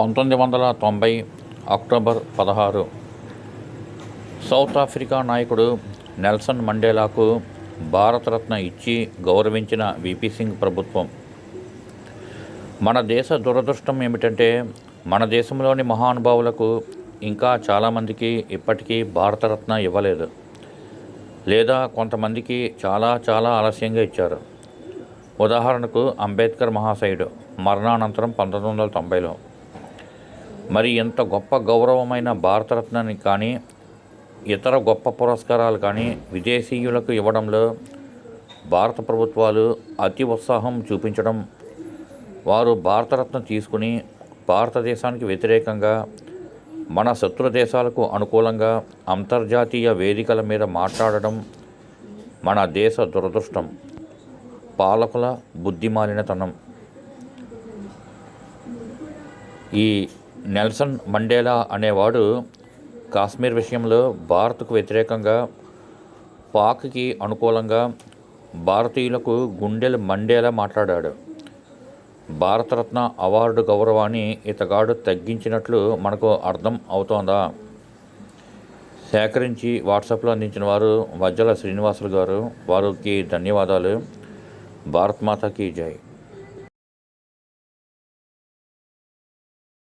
పంతొమ్మిది వందల తొంభై అక్టోబర్ పదహారు సౌత్ ఆఫ్రికా నాయకుడు నెల్సన్ మండేలాకు భారతరత్న ఇచ్చి గౌరవించిన విపి సింగ్ ప్రభుత్వం. మన దేశ దురదృష్టం ఏమిటంటే మన దేశంలోని మహానుభావులకు ఇంకా చాలామందికి ఇప్పటికీ భారతరత్న ఇవ్వలేదు. లేదా కొంతమందికి చాలా చాలా ఆలస్యంగా ఇచ్చారు. ఉదాహరణకు అంబేద్కర్ మహాశయుడు మరణానంతరం పంతొమ్మిది వందల తొంభైలో మరి ఇంత గొప్ప గౌరవమైన భారతరత్నాన్ని కానీ ఇతర గొప్ప పురస్కారాలు కానీ విదేశీయులకు ఇవ్వడంలో భారత ప్రభుత్వాలు అతి ఉత్సాహం చూపించడం వారు భారతరత్న తీసుకుని భారతదేశానికి వ్యతిరేకంగా మన శత్రు దేశాలకు అనుకూలంగా అంతర్జాతీయ వేదికల మీద మాట్లాడడం మన దేశ దురదృష్టం. పాలకుల బుద్ధిమాలినతనం. ఈ నెల్సన్ మండేలా అనేవాడు కాశ్మీర్ విషయంలో భారత్కు వ్యతిరేకంగా పాక్కి అనుకూలంగా భారతీయులకు గుండెలు మండేలా మాట్లాడాడు. భారతరత్న అవార్డు గౌరవాన్ని ఇతగాడు తగ్గించినట్లు మనకు అర్థం అవుతోందా? సేకరించి వాట్సాప్లో అందించిన వారు వజ్జల శ్రీనివాసులు గారు వారికి ధన్యవాదాలు. భారత్ మాతాకి జై.